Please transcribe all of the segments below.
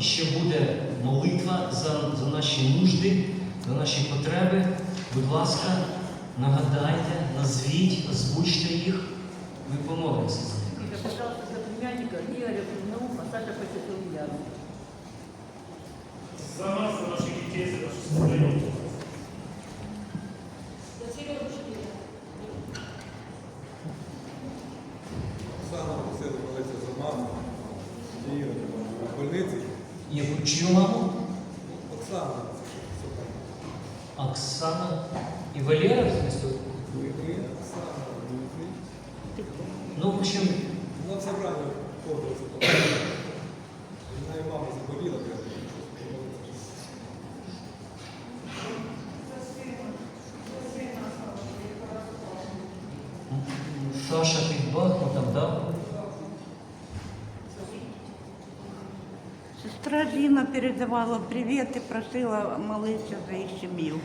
ще буде молитва за, за наші нужди, за наші потреби. Будь ласка, нагадайте, назвіть, озвучте їх. Ми помолимося за них. Пожалуйста, за племянника Саша нас, за наших дітей, за нашу Україну. Оксана просила молитися за маму. Її в больниці. Яку чию маму? Оксана. Оксана і Валера, в смысле? Дмитрий, Оксана, Дмитрий. Ну, в общем, Вона в собранні повністю. Вона і мама заболіла, прямо. Саша під Бахмутом, да? Сестра Ліна передавала привіт і просила молитися за їх сім'ю.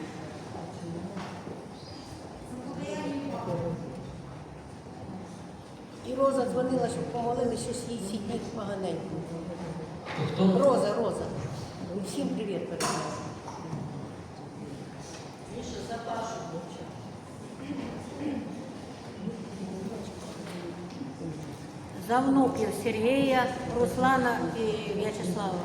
І Роза дзвонила, щоб помолили, щось їй сидіть поганенько. Роза, Роза. Всім привіт передала. За внуків Сергея, Руслана і В'ячеслава.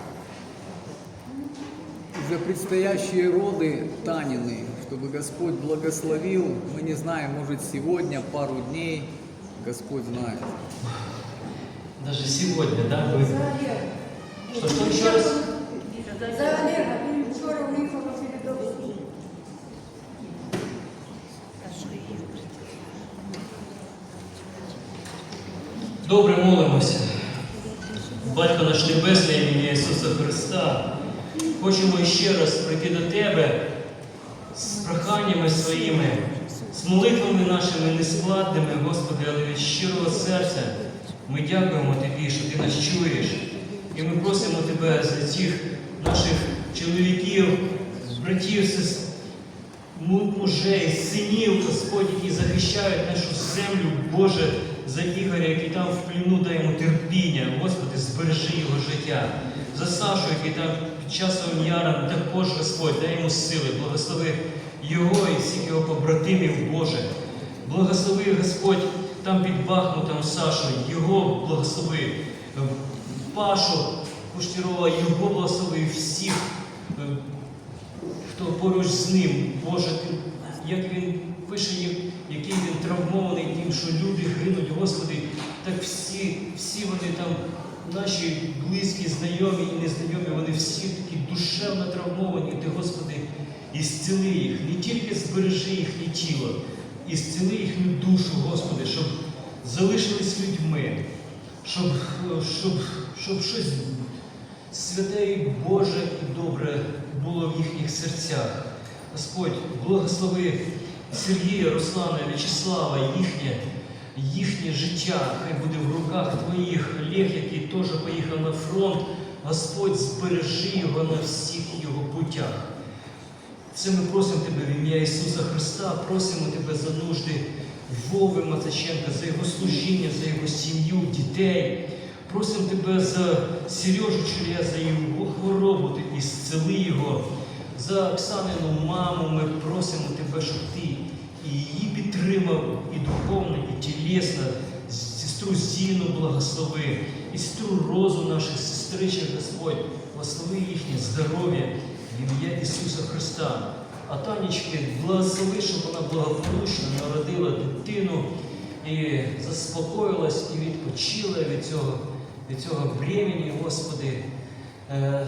за предстоящие роды Танины, чтобы Господь благословил. Мы не знаем, может сегодня, пару дней, Господь знает. Даже сегодня, да? Вы... Что, что еще раз? За Олега, він вчора уїхав Добре молимося. Батько наш Небесний, ім'я Ісуса Христа, хочемо ще раз прийти до Тебе з проханнями своїми, з молитвами нашими нескладними, Господи, але від щирого серця. Ми дякуємо Тобі, що Ти нас чуєш. І ми просимо Тебе за цих наших чоловіків, братів, мужей, синів, Господь, які захищають нашу землю, Боже, за Ігоря, який там в пліну, дай йому терпіння, Господи, збережи його життя. За Сашу, який там під часовим яром, також Господь, дай йому сили, благослови його і всіх його побратимів, Боже. Благослови Господь там під Бахмутом Сашу, його благослови. Пашу Куштірова, його благослови всіх. Хто поруч з ним, Боже, як він пише, який він травмований тим, що люди гинуть, Господи, так всі, всі вони там, наші близькі, знайомі і незнайомі, вони всі такі душевно травмовані. Ти, Господи, і зціли їх, не тільки збережи їхнє тіло, і зціли їхню душу, Господи, щоб залишились людьми, щоб, щоб, щоб щось святе Боже і добре було в їхніх серцях. Господь, благослови Сергія, Руслана, В'ячеслава, їхнє, їхнє життя, хай буде в руках Твоїх Олег, який теж поїхав на фронт. Господь, збережи його на всіх його путях. Це ми просимо Тебе в ім'я Ісуса Христа, просимо Тебе за нужди Вови Мацаченка, за його служіння, за його сім'ю, дітей. Просимо Тебе за Сережу Чуря, за його хворобу, Ти ісцели його. За Оксанину маму ми просимо Тебе, щоб Ти і її підтримав і духовно, і тілесно. Сестру Зіну благослови, і сестру Розу наших сестричок, Господь, благослови їхнє здоров'я в ім'я Ісуса Христа. А Танечки, благослови, щоб вона благополучно народила дитину і заспокоїлась і відпочила від цього, від цього бремені, Господи. Е,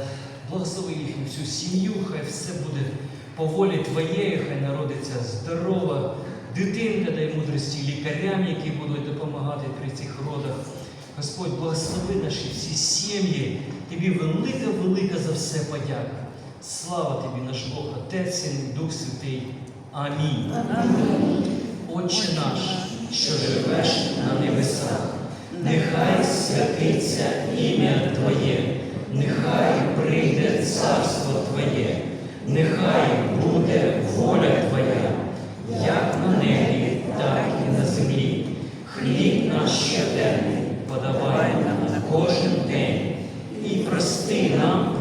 Благослови їхню всю сім'ю, хай все буде по волі Твоєї, хай народиться здорова дитинка, дай мудрості лікарям, які будуть допомагати при цих родах. Господь, благослови наші всі сім'ї. Тобі велика, велика за все подяка. Слава тобі, наш Бог, Отець, і Дух Святий. Амінь. Отче наш, що живеш на небесах, нехай святиться ім'я Твоє, нехай прийде царство Твоє, нехай буде воля Твоя, як на небі, так і на землі. Хліб наш щоденний подавай нам на кожен день і прости нам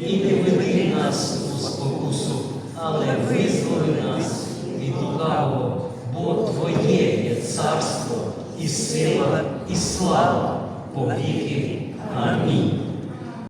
і не веди нас у спокусу, але визволи нас від лукавого, бо Твоє є царство і сила, і слава по віки. Амінь.